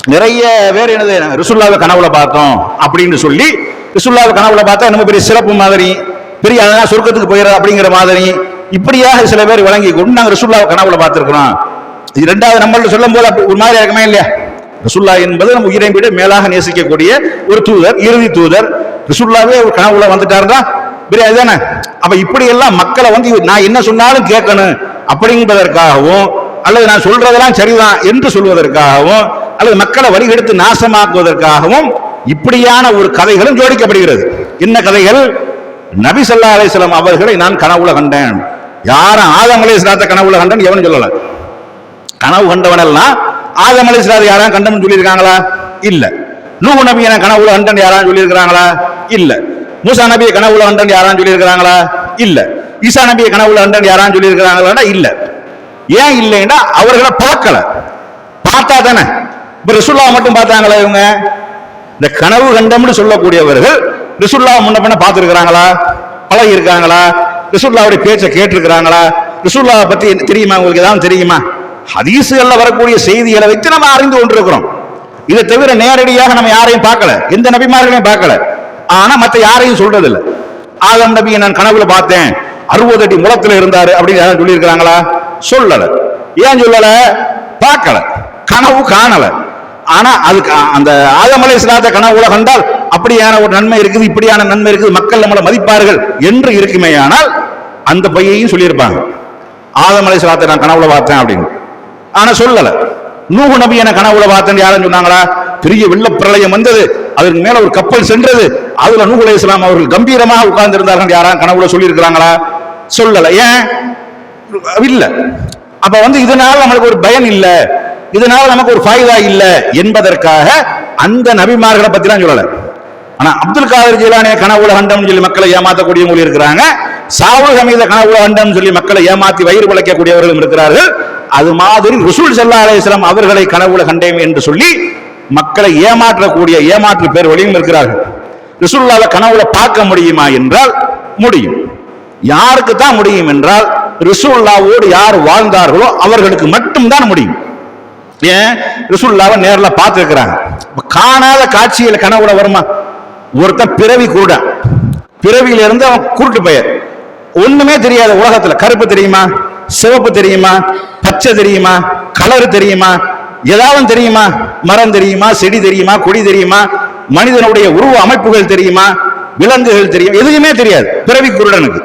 நிறைய பேர் என்னது ரிசுல்லாவை கனவுல பார்த்தோம் அப்படின்னு சொல்லி ரிசுல்லாவை கனவுல பார்த்தா நம்ம பெரிய சிறப்பு மாதிரி பெரிய அழகா சொர்க்கத்துக்கு போயிடுற அப்படிங்கிற மாதிரி இப்படியாக சில பேர் வழங்கி கொண்டு நாங்கள் ரிசுல்லாவை கனவுல பார்த்துருக்கிறோம். இது ரெண்டாவது நம்மள்ட்ட சொல்லும் போது ஒரு மாதிரி இருக்குமே இல்லையா? ரசுல்லா என்பது நம்ம உயிரை விட மேலாக நேசிக்கக்கூடிய ஒரு தூதர் இறுதி தூதர். ரசுல்லாவே ஒரு கனவுல வந்துட்டாருன்னா பெரிய அதுதானே அப்ப இப்படி எல்லாம் மக்களை வந்து நான் என்ன சொன்னாலும் கேட்கணும் அப்படிங்கிறதற்காகவும் அல்லது நான் சொல்றதெல்லாம் சரிதான் என்று சொல்வதற்காகவும் அல்லது மக்களை வழிகெடுத்து நாசமாக்குவதற்காகவும் இப்படியான ஒரு கதைகளும் ஜோடிக்கப்படுகிறது. என்ன கதைகள்? நபி சொல்லா அலிஸ்லாம் அவர்களை நான் கனவுல கண்டேன். யாரும் ஆதம் அலிஸ்லாத்த கனவுல கண்டேன் எவனும் சொல்லல. கனவு கண்டவனெல்லாம் ஆதம் அலைஹிஸ்ஸலாத்தை யாரும் கண்டவன் சொல்லியிருக்காங்களா? இல்ல. நூ நபி கனவுல கண்டன் யாரும் சொல்லியிருக்கிறாங்களா இல்ல. மூசா நபியை கனவுல கண்டன் யாரும் சொல்லியிருக்கிறாங்களா இல்ல. ஈசா நபியை கனவுல கண்டன் யாரும் சொல்லியிருக்கிறாங்களா இல்ல. ஏன் இல்லைன்னா அவர்களை பார்க்கல. பார்த்தா தானே. இப்ப ரிசுல்லா மட்டும் பார்த்தாங்களா இவங்க? இந்த கனவு கண்டம்னு சொல்லக்கூடியவர்கள் ரிசுல்லா முன்ன பின்ன பார்த்துருக்கிறாங்களா? பழகி இருக்காங்களா ரிசுல்லாவுடைய பேச்சை கேட்டிருக்கிறாங்களா? ரிசுல்லாவை பத்தி தெரியுமா? உங்களுக்கு ஏதாவது தெரியுமா? ஹதீசுகள்ல வரக்கூடிய செய்திகளை வைத்து நம்ம அறிந்து கொண்டிருக்கிறோம். இதை தவிர நேரடியாக நம்ம யாரையும் பார்க்கல. எந்த நபிமார்களையும் பார்க்கல. ஆனா மற்ற யாரையும் சொல்றது இல்லை ஆதம் நபியை நான் கனவுல பார்த்தேன். அறுபது அடி முளத்துல இருந்தாரு அப்படின்னு யாரும் சொல்லியிருக்கிறாங்களா? சொல்லல. ஏன் சொல்லல? பார்க்கல. கனவு காணலை. ஆனா அதுக்கு அந்த ஆதமலை சிலாத்த கனவுல கண்டால் அப்படியான ஒரு நன்மை இருக்குது இப்படியான நன்மை இருக்குது மக்கள் நம்மளை மதிப்பார்கள் என்று இருக்குமேயானால் அந்த பையையும் சொல்லியிருப்பாங்க. ஆதமலை சிலாத்தை நான் கனவுல பார்த்தேன் அப்படின்னு. ஆனா சொல்லல. நூகு நபி என கனவுல பார்த்தேன் யாரும் சொன்னாங்களா? பெரிய வெள்ள பிரளயம் வந்தது அதற்கு மேல ஒரு கப்பல் சென்றது அதுல நூஹு இஸ்லாம் அவர்கள் கம்பீரமாக உட்கார்ந்து இருந்தார்கள் யாரும் கனவுல சொல்லியிருக்கிறாங்களா? சொல்லல. ஏன்? இல்ல. அப்ப வந்து இதனால நம்மளுக்கு ஒரு பயன் இல்லை. இதனால நமக்கு ஒரு ஃபாய்தா இல்லை என்பதற்காக அந்த நபிமார்களை பத்திலாம் சொல்லல. ஆனா அப்துல் காதர் ஜிலானிய கனவுல கண்டம் சொல்லி மக்களை ஏமாத்தக்கூடியவங்க இருக்கிறாங்க. சாவுல் ஹமீத கனவுல கண்டம் சொல்லி மக்களை ஏமாத்தி வயிறு பிழைக்கக்கூடியவர்களும் இருக்கிறார்கள். அது மாதிரி ருசூல் சல்லா அலைஹிஸ்ஸலாம் அவர்களை கனவுல கண்டேன் என்று சொல்லி மக்களை ஏமாற்றக்கூடிய ஏமாற்று பேர் வழியும் இருக்கிறார்கள். ரிசுல்லாவை கனவுல பார்க்க முடியுமா என்றால் முடியும். யாருக்கு தான் முடியும் என்றால் ரிசுல்லாவோடு யார் வாழ்ந்தார்களோ அவர்களுக்கு மட்டும்தான் முடியும். ஏன்? ரிசுல்லாவை நேரில் பார்த்துருக்கிறாங்க. காணாத காட்சியில் கனவுல வருமா? ஒருத்தன் பிறவி கூட பிறவியில இருந்து அவன் குருட்டு பெயர். ஒண்ணுமே தெரியாது உலகத்துல. கருப்பு தெரியுமா? சிவப்பு தெரியுமா? பச்சை தெரியுமா? கலர் தெரியுமா? ஏதாவது தெரியுமா? மரம் தெரியுமா? செடி தெரியுமா? கொடி தெரியுமா? மனிதனுடைய உருவ அமைப்புகள் தெரியுமா? விலங்குகள் தெரியும்? எதுவுமே தெரியாது. பிறவி குருடனுக்கு.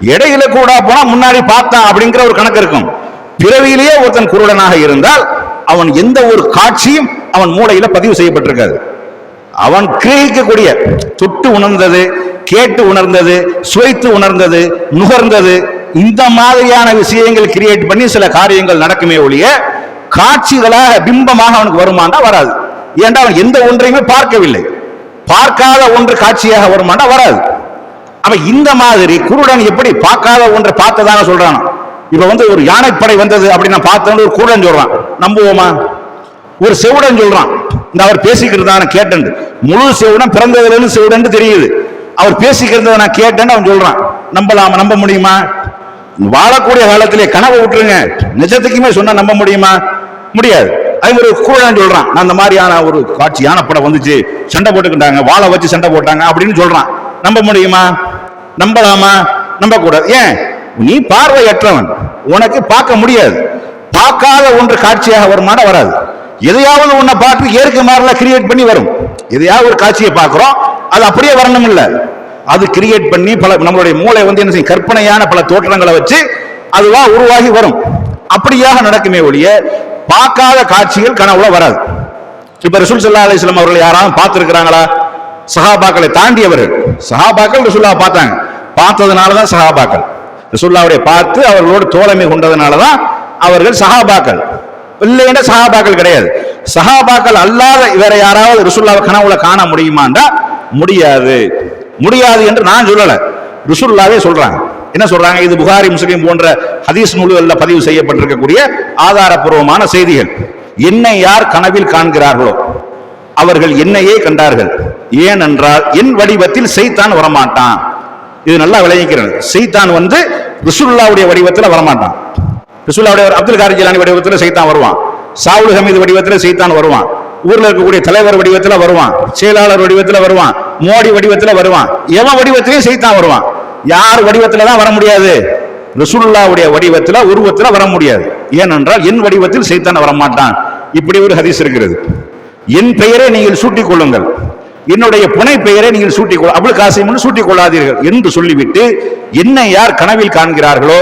இடையில கூட போனா முன்னாடி பார்த்தான் அப்படிங்கிற ஒரு கணக்கு இருக்கும். பிறவியிலேயே ஒருத்தன் குருடனாக இருந்தால் அவன் எந்த ஒரு காட்சியும் அவன் மூளையில பதிவு செய்யப்பட்டிருக்காது. அவன் கிரகிக்கக்கூடிய தொட்டு உணர்ந்தது கேட்டு உணர்ந்தது சுவைத்து உணர்ந்தது நுகர்ந்தது இந்த மாதிரியான விஷயங்கள் கிரியேட் பண்ணி சில காரியங்கள் நடக்குமே ஒழிய காட்சிகளாக பிம்பமாக அவனுக்கு வருமானா வராது. ஏன்டா அவன் எந்த ஒன்றையுமே பார்க்கவில்லை. பார்க்காத ஒன்று காட்சியாக வருமானா வராது. அவன் இந்த மாதிரி குருடன் எப்படி பார்க்காத ஒன்றை பார்த்ததாக சொல்றான் இப்ப வந்து ஒரு யானைப்படை வந்தது அப்படி நான் பார்த்தேன்னு ஒரு கூடன் சொல்றான். நம்புவோமா? ஒரு செவுடன் சொல்றான். இந்த அவர் பேசிக்கிறது நான் கேட்டேன். முழு செவுடன் பிறந்ததுல செவுடன் தெரியுது. அவர் பேசிக்கிறத நான் கேட்டேன்னு அவன் சொல்றான். நம்பலாமா? நம்ப முடியுமா? வாழக்கூடிய காலத்திலே கனவை விட்டுருங்க. நிஜத்துக்குமே சொன்னா நம்ப முடியுமா? முடியாது. அதே மாதிரி ஒரு குருடன் சொல்றான். நான் அந்த மாதிரியான ஒரு காட்சி யானைப்படம் வந்துச்சு. சண்டை போட்டுக்கிட்டாங்க. வாழை வச்சு சண்டை போட்டாங்க அப்படின்னு சொல்றான். நம்ப முடியுமா? நம்பலாமா? நம்பக்கூடாது. ஏன்? நீ பார்வையற்றவன். உனக்கு பார்க்க முடியாது. பார்க்காத ஒன்று காட்சியாக வருமானா வராது. எதையாவது உன்னை பார்த்து ஏற்க மாதிரில கிரியேட் பண்ணி வரும். எதையாவது ஒரு காட்சியை பார்க்குறோம் அது அப்படியே வரணும் இல்லை. அது கிரியேட் பண்ணி பல நம்மளுடைய மூளை வந்து என்ன செய்யும் கற்பனையான பல தோற்றங்களை வச்சு அதுவா உருவாகி வரும். அப்படியாக நடக்குமே ஒழிய பார்க்காத காட்சிகள் கனவுல வராது. இப்ப ரசூல் சல்லா அலிஸ்லாம் அவர்கள் யாராவது பார்த்துருக்கிறாங்களா? சஹாபாக்களை தாண்டியவர்கள். சஹாபாக்கள் ரசூல்லா பார்த்தாங்க. பார்த்ததுனால தான் சஹாபாக்கள். ரசூல்லாவுடைய பார்த்து அவர்களோடு தோழமை கொண்டதுனால தான் அவர்கள் சஹாபாக்கள். இல்லைன்னா சஹாபாக்கள் கிடையாது. சஹாபாக்கள் அல்லாத வேற யாராவது ருசுல்லாவை கனவுல காண முடியுமாண்டா முடியாது. முடியாது என்று நான் சொல்லலை. ருசுல்லாவே சொல்றாங்க. என்ன சொல்றாங்க? இது புகாரி முஸ்லீம் போன்ற ஹதீஸ் நூல்களில் பதிவு செய்யப்பட்டிருக்கக்கூடிய ஆதாரப்பூர்வமான செய்திகள். என்னை யார் கனவில் காண்கிறார்களோ அவர்கள் என்னையே கண்டார்கள். ஏனென்றால் என் வடிவத்தில் செய்தான் வரமாட்டான். இது நல்லா விளைவிக்கிறது சைத்தான் வந்து ரிசுல்லாவுடைய வடிவத்தில் வரமாட்டான். ரிசுல்லாவுடைய அப்துல் காரி ஜிலானி வடிவத்தில் சைத்தான் வருவான். சாவுல் ஹமீது வடிவத்தில் சைத்தான் வருவான். ஊர்ல இருக்கக்கூடிய தலைவர் வடிவத்துல வருவான். செயலாளர் வடிவத்துல வருவான். மோடி வடிவத்துல வருவான். எவன் வடிவத்திலையும் சைத்தான் வருவான். யார் வடிவத்துல தான் வர முடியாது? ரசூலுல்லாவுடைய வடிவத்துல உருவத்துல வர முடியாது. ஏனென்றால் என் வடிவத்தில் சைத்தான் வரமாட்டான். இப்படி ஒரு ஹதீஸ் இருக்கிறது. என் பெயரை நீங்கள் சூட்டிக் கொள்ளுங்கள். என்னுடைய புனை பெயரை நீங்கள் சூட்டிக் கொள்ள அவ்வளவு காசிம் சூட்டிக் கொள்ளாதீர்கள் என்று சொல்லிவிட்டு என்னை யார் கனவில் காண்கிறார்களோ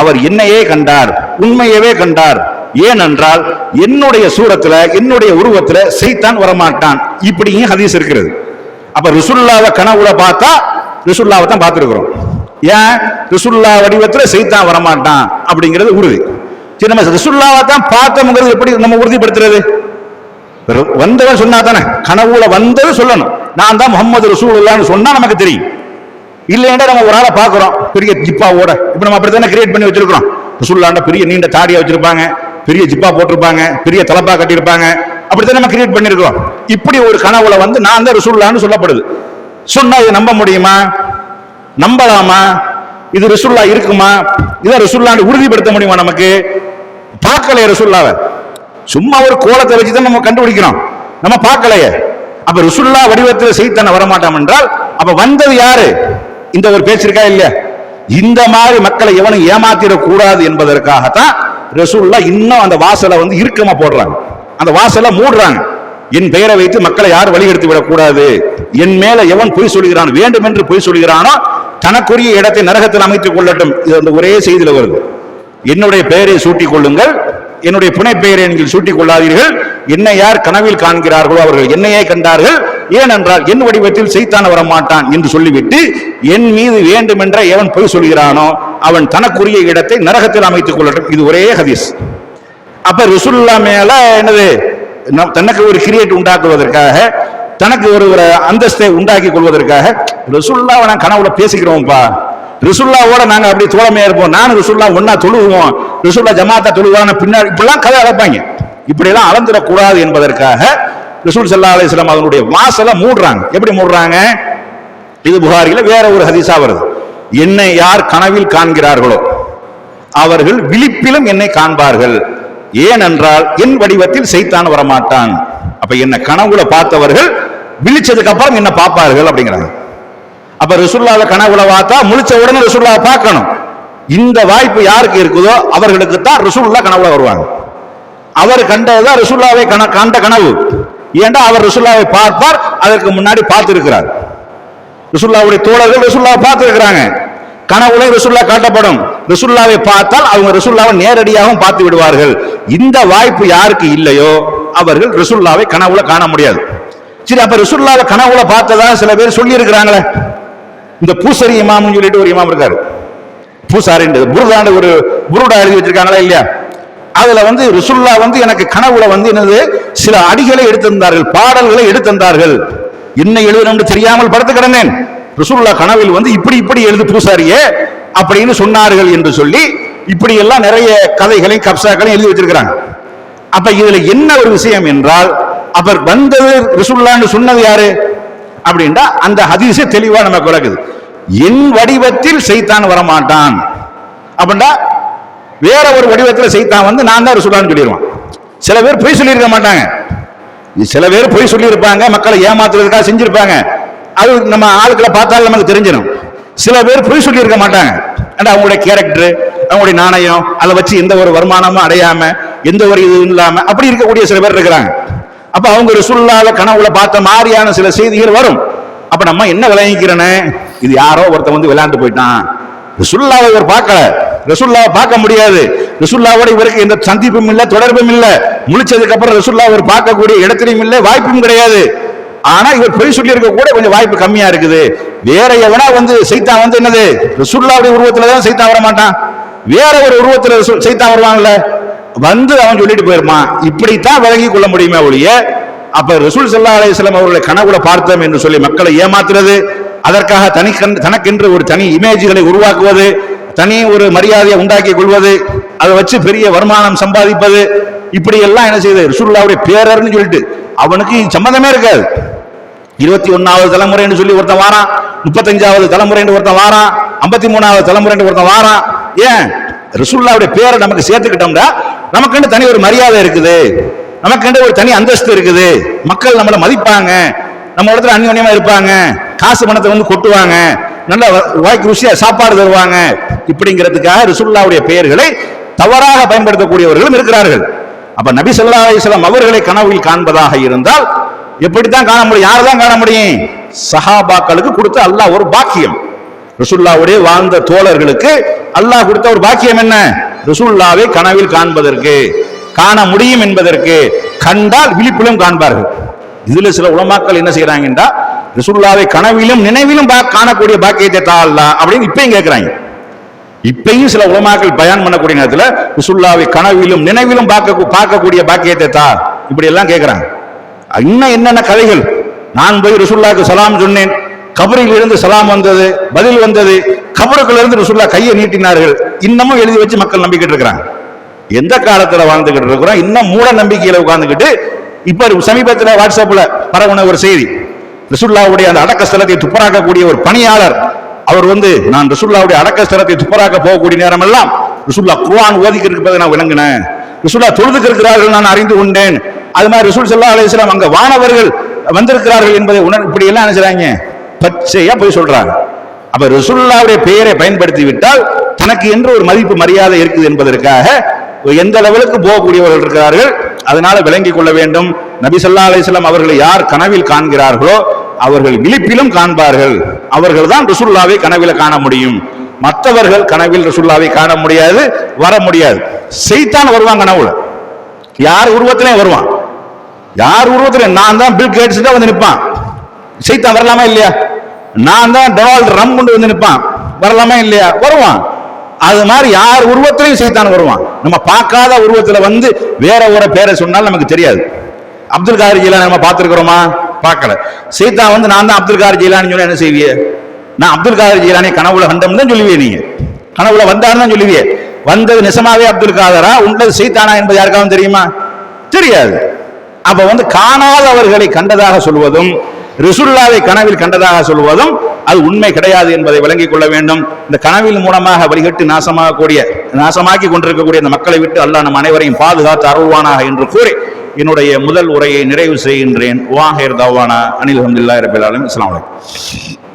அவர் என்னையே கண்டார் உண்மையவே கண்டார். ஏனென்றால் என்னுடைய சூரத்துல என்னுடைய உருவத்துல செய்தான் வரமாட்டான். இப்படியும் ஹதீஸ் இருக்கிறது. அப்ப ரிசுல்லாவை கனவுல பார்த்தா ரிசுல்லாவை தான் பார்த்துருக்குறோம். ஏன்? ரிசுல்லா வடிவத்துல செய்தான் வரமாட்டான் அப்படிங்கிறது உறுதி. சரி நம்ம ரிசுல்லாவை தான் பார்த்தோம்ங்கிறது எப்படி நம்ம உறுதிப்படுத்துறது? வந்தவன் சொன்னா தானே கனவுல வந்தது சொல்லணும். நான் தான் முகமது ரசூலுல்லான்னு சொன்னா நமக்கு தெரியும். இல்லைன்னா நம்ம ஒரு ஆளை பார்க்குறோம். பெரிய ஜிப்பாவோட இப்போ நம்ம அப்படி தானே கிரியேட் பண்ணி வச்சிருக்கிறோம். ரசூல்லாண்ட பெரிய நீண்ட தாடியா வச்சிருப்பாங்க. பெரிய ஜிப்பா போட்டிருப்பாங்க. பெரிய தலப்பா கட்டியிருப்பாங்க. அப்படித்தான் நம்ம கிரியேட் பண்ணியிருக்கிறோம். இப்படி ஒரு கனவுல வந்து நான் தான் ரசூல்லான்னு சொல்லப்படுது. சொன்னா இதை நம்ப முடியுமா? நம்பலாமா? இது ரசூல்லா இருக்குமா? இதை ரசூல்லான்னு உறுதிப்படுத்த முடியுமா நமக்கு? பார்க்கலையே ரசூல்லாவை. சும்மா ஒரு கோலத்தை வச்சு தான் நம்ம கண்டுபிடிக்கிறோம். நம்ம பார்க்கலையே. அப்ப ருசுல்லா வடிவத்தில் செய்தான வரமாட்டோம் என்றால் அப்ப வந்தது யாரு? இந்த ஒரு பேச்சு இருக்கா இல்லையா? இந்த மாதிரி மக்களை எவனும் ஏமாத்திடக்கூடாது என்பதற்காகத்தான் ரசூல்லா இன்னும் அந்த வாசலை வந்து இறுக்கமா போடுறாங்க. அந்த வாசலை மூடுறாங்க. என் பெயரை வைத்து மக்களை யார் வழிகெடுத்து விடக்கூடாது? என் மேல எவன் பொய் சொல்கிறான்? வேண்டும் என்று பொய் சொல்கிறானோ தனக்குரிய இடத்தை நரகத்தில் அமைத்துக் கொள்ளட்டும். இது அந்த ஒரே செய்தியில் வருது. என்னுடைய பெயரை சூட்டிக் கொள்ளுங்கள். என்னுடைய புனை நீங்கள் சூட்டிக் கொள்ளாதீர்கள். என்னை யார் கனவில் காண்கிறார்களோ அவர்கள் என்னையே கண்டார்கள். ஏனென்றால் என் வடிவத்தில் செய்தான் வர மாட்டான் என்று சொல்லிவிட்டு என் மீது வேண்டுமென்ற எவன் பொய் சொல்கிறானோ அவன் தனக்குரிய இடத்தை நரகத்தில் அமைத்துக் கொள்ளட்டும். இது ஒரே ஹதீஸ். அப்ப ருசுல்லா மேல என்னது? நம் தனக்கு ஒரு கிரியேட் உண்டாக்குவதற்காக தனக்கு ஒரு ஒரு அந்தஸ்தை உண்டாக்கி கொள்வதற்காக ரிசுல்லாவை நான் கனவுல பேசிக்கிறோம்ப்பா. ரிசுல்லாவோட நாங்க அப்படி தோழமையா இருப்போம். நானும் ரிசுல்லா ஒன்னா தொழுவோம். ரிசுல்லா ஜமாத்தா தொழுவான பின்னாடி இப்படிலாம் கதை அழைப்பாங்க. இப்படி எல்லாம் அளந்துடக்கூடாது என்பதற்காக ரிசூல் சல்லா அலிஸ்லாம் அதனுடைய வாசலை மூடுறாங்க. எப்படி மூடுறாங்க? இது புகாரில வேற ஒரு ஹதீஸா வருது. என்னை யார் கனவில் காண்கிறார்களோ அவர்கள் விழிப்பிலும் என்னை காண்பார்கள். ஏனென்றால் என் வடிவத்தில் செய்தான் வரமாட்டான். அப்ப என்ன கனவுல பார்த்தவர்கள் விழிச்சதுக்கு அப்புறம் என்ன பார்ப்பார்கள் அப்படிங்கிறாங்க. அப்ப ரிசுல்லாவை கனவுல பார்த்தா முழிச்ச உடனே ரிசுல்லாவை பார்க்கணும். இந்த வாய்ப்பு யாருக்கு இருக்குதோ அவர்களுக்கு தான் ரசூல்லா கனவுல வருவாங்க. அவர் கண்டதுதான் ரசூல்லாவை கன கண்ட கனவு. ஏண்டா அவர் ரசூல்லாவை பார்ப்பார் அதற்கு முன்னாடி பார்த்திருக்கிறார். ரசூல்லாவுடைய தோழர்கள் ரிசுல்லாவை பார்த்திருக்கிறாங்க. கனவுல ரிசுல்லா காட்டப்படும். ரிசுல்லாவை பார்த்தால் அவங்க ரிசுல்லாவை நேரடியாகவும் பார்த்து விடுவார்கள். இந்த வாய்ப்பு யாருக்கு இல்லையோ அவர்கள் ரிசுல்லாவை கனவுல காண முடியாது. சரி அப்ப ரிசுல்லாவை கனவுல பார்த்ததா சில பேர் சொல்லி இருக்கிறாங்களே இந்த பூசரி இமாம்னு சொல்லிட்டு ஒரு இமாம் இருக்காரு. பூசாரின்றது. புருதான ஒரு புருடா எழுதி வச்சிருக்காங்களா இல்லையா? அதுல வந்து ரிசுல்லா வந்து எனக்கு கனவுல வந்து என்னது? சில அடிகளை எடுத்திருந்தார்கள் பாடல்களை எடுத்திருந்தார்கள். என்ன எழுதணும்னு தெரியாமல் படுத்து கிடந்தேன். ரிசுல்லா கனவில் வந்து இப்படி இப்படி எழுது பூசாரியே அப்படின்னு சொன்னார்கள் என்று சொல்லி இப்படி எல்லாம் நிறைய கதைகளையும் கப்சாக்களையும் எழுதி வச்சிருக்கிறாங்க. அப்ப இதுல என்ன ஒரு விஷயம் என்றால் அவர் வந்தது ரிசுல்லான்னு சொன்னது யாரு? அப்படின்னா அந்த ஹதீஸே தெளிவா நமக்கு விளக்குது என் வடிவத்தில் செய்தான் வரமாட்டான். அப்படின்னா வேற ஒரு வடிவத்தில் செய்தான் வந்து நான் தான் ரிசுல்லான்னு சொல்லிடுவான் சில பேர் பொய் சொல்லியிருக்க மாட்டாங்க. சில பேர் பொய் சொல்லியிருப்பாங்க மக்களை ஏமாத்துறதுக்காக செஞ்சிருப்பாங்க. அது நம்ம ஆளுக்களை பார்த்தாலும் நமக்கு தெரிஞ்சிடும். சில பேர் பொய் சொல்லியிருக்க மாட்டாங்க. ஏன்னா அவங்களுடைய கேரக்டர் அவங்களுடைய நாணயம் அதை வச்சு எந்த ஒரு வருமானமும் அடையாம எந்த ஒரு இதுவும் இல்லாம அப்படி இருக்கக்கூடிய சில பேர் இருக்கிறாங்க. அப்ப அவங்க ஒரு ரிசுல்லால கனவுல பார்த்த மாதிரியான சில செய்திகள் வரும். அப்ப நம்ம என்ன விளங்கிக்கிறனே இது யாரோ ஒருத்தன் வந்து விளையாண்டு போயிட்டான். ரசுல்லாவை இவர் பார்க்கல. ரசுல்லாவை பார்க்க முடியாது. ரசுல்லாவோட இவருக்கு எந்த சந்திப்பும் இல்லை தொடர்பும் இல்லை. முழிச்சதுக்கு அப்புறம் ரசுல்லா அவர் பார்க்கக்கூடிய இடத்திலையும் இல்லை வாய்ப்பும் கிடையாது. ஆனா இவர் பொய் சொல்லி இருக்க கூட கொஞ்சம் வாய்ப்பு கம்மியா இருக்குது. வேற எவனா வந்து சைத்தா வந்து என்னது? ரசுல்லாவுடைய உருவத்துல தான் சைத்தான் வர மாட்டான். வேற ஒரு உருவத்துல சைத்தா வருவாங்கல்ல வந்து அவன் சொல்லிட்டு போயிருப்பான். இப்படித்தான் விளங்கி கொள்ள முடியுமே ஒழிய அப்ப ரசூல் சல்லா அலையம் அவர்களை கனவுல பார்த்தோம் என்று சொல்லி மக்களை ஏமாத்துறது அதற்காக தனி தனக்கென்று ஒரு தனி இமேஜ்களை உருவாக்குவது தனி ஒரு மரியாதையை உண்டாக்கி கொள்வது அதை வச்சு பெரிய வருமானம் சம்பாதிப்பது. இப்படி எல்லாம் என்ன செய்யுது ரிசுல்லாவுடைய பேரர்னு சொல்லிட்டு அவனுக்கு சம்பந்தமே இருக்காது. இருபத்தி ஒன்னாவது தலைமுறைன்னு சொல்லி ஒருத்தன் வாரான் முப்பத்தஞ்சாவது தலைமுறைன்னு ஒருத்தன் வாரான் ஐம்பத்தி மூணாவது தலைமுறைன்னு ஒருத்தன் வாரான். ஏன்? ரசுல்லாவுடைய பேரை நமக்கு சேர்த்துக்கிட்டோம்னா நமக்குன்னு தனி ஒரு மரியாதை இருக்குது நமக்கு ஒரு தனி அந்தஸ்து இருக்குது. மக்கள் நம்மளை மதிப்பாங்க நம்ம இடத்துல அந்யோன்யமா இருப்பாங்க. காசு பணத்தை வந்து கொட்டுவாங்க. நல்ல வாய்க்கு ருசியாக சாப்பாடு தருவாங்க. இப்படிங்கிறதுக்காக ரிசுல்லாவுடைய பெயர்களை தவறாக பயன்படுத்தக்கூடியவர்களும் இருக்கிறார்கள். அப்ப நபி சொல்லா அலிஸ்லாம் அவர்களை கனவில் காண்பதாக இருந்தால் எப்படித்தான் காண முடியும்? யார் தான் காண முடியும்? சஹாபாக்களுக்கு கொடுத்த அல்லாஹ் ஒரு பாக்கியம். ரசுல்லாவுடைய வாழ்ந்த தோழர்களுக்கு அல்லாஹ் கொடுத்த ஒரு பாக்கியம் என்ன? ரசுல்லாவை கனவில் காண்பதற்கு காண முடியும் என்பதற்கு கண்டால் விழிப்பிலும் காண்பார்கள். இதுல சில உலமாக்கள் என்ன செய்யறாங்கன்னா ரசூல்லாவை கனவிலும் நினைவிலும் காணக்கூடிய பாக்கியத்தை தா அப்படின்னு இப்பயும் கேட்கிறாங்க இப்பயும் சில உலமாக்கள் பயன் பண்ணக்கூடிய நேரத்தில் ரசூல்லாவை கனவிலும் நினைவிலும் பார்க்க பார்க்கக்கூடிய பாக்கியத்தை தா இப்படி எல்லாம் கேட்கிறாங்க இன்னும் என்னென்ன கதைகள்? நான் போய் ரசூல்லாவுக்கு சலாம் சொன்னேன். கபரில் இருந்து சலாம் வந்தது பதில் வந்தது. கபருக்குள்ள இருந்து ரசூல்லா கையை நீட்டினார்கள். இன்னமும் எழுதி வச்சு மக்கள் நம்பிக்கிட்டு இருக்கிறாங்க. எந்த காலத்துல வாழ்ந்துகிட்டு இருக்கிறோம்? இன்னும் மூட நம்பிக்கையில உட்காந்துக்கிட்டு இப்ப சமீபத்தில் வாட்ஸ்அப்ல பரவுன ஒரு செய்தி. ரசூல்லாவுடைய அந்த அடக்க ஸ்தலத்தை துப்பராக்கக்கூடிய ஒரு பணியாளர் அவர் வந்து நான் ரசூல்லாவுடைய அடக்க ஸ்தலத்தை துப்பராக்க போகக்கூடிய நேரம் எல்லாம் ரசூல்லா குர்ஆன் ஓதிக்கு இருப்பதை நான் விளங்கினேன். ரசுல்லா தொழுதுக்கு இருக்கிறார்கள் நான் அறிந்து கொண்டேன். அது மாதிரி ரசூல் ஸல்லல்லாஹு அலிஸ்லாம் அங்க வானவர்கள் வந்திருக்கிறார்கள் என்பதை உணர் இப்படி எல்லாம் நினைச்சாங்க பச்சையா போய் சொல்றாங்க. அப்ப ரசூலுல்லாவுடைய பெயரை பயன்படுத்தி விட்டால் தனக்கு என்று ஒரு மதிப்பு மரியாதை இருக்குது என்பதற்காக எந்த லெவலுக்கு போகக்கூடியவர்கள் இருக்கிறார்கள்? அதனால விளங்கிக் கொள்ள வேண்டும். நபி சொல்லா அலிஸ்லாம் அவர்களை யார் கனவில் காண்கிறார்களோ அவர்கள் விழிப்பிலும் காண்பார்கள். அவர்கள் தான் ரசுல்லாவை கனவில் காண முடியும். மற்றவர்கள் கனவில் ரசுல்லாவை காண முடியாது வர முடியாது. செய்தான் வருவான் கனவுல. யார் உருவத்திலையும் வருவான்? யார் உருவத்துல? நான் தான் பில் கேட்ஸ் தான் வந்து நிற்பான். செய்தான் வரலாமா இல்லையா? நான் தான் டொனால்டு ரம் கொண்டு வந்து நிற்பான். வரலாமா இல்லையா? வருவான். அது மாதிரி யார் உருவத்திலையும் செய்தான் வருவான். நம்ம பார்க்காத உருவத்துல வந்து வேற ஒரு பேரை சொன்னாலும் நமக்கு தெரியாது. அப்துல் கார் நம்ம பார்த்துருக்கிறோமா? பார்க்கல. சீதா வந்து நான் தான் அப்துல் கார் ஜெயிலானு சொன்னா என்ன செய்வியே? நான் அப்துல் காதர் ஜீலானி கனவுல வந்தோம்னு தான் சொல்லுவியே நீங்க. கனவுல வந்தாருன்னு தான் சொல்லுவீங்க வந்தது நிசமாவே அப்துல் காதரா உண்டது சீதானா என்பது யாருக்காவது தெரியுமா? தெரியாது. அப்ப வந்து காணாதவர்களை கண்டதாக சொல்வதும் ரிசுல்லாவை கனவில் கண்டதாக சொல்வதும் அது உண்மை கிடையாது என்பதை விளங்கிக் கொள்ள வேண்டும். இந்த கனவில் மூலமாக வழிகட்டு நாசமாகக்கூடிய நாசமாக்கி கொண்டிருக்கக்கூடிய இந்த மக்களை விட்டு அல்லா நம் அனைவரையும் பாதுகாத்து அருள்வானாக என்று கூறி என்னுடைய முதல் உரையை நிறைவு செய்கின்றேன். வாஹேர் தவானா. அனில் அஹமதுல்லா இரபிலாலும் ஆலமீன். வலைக்கம்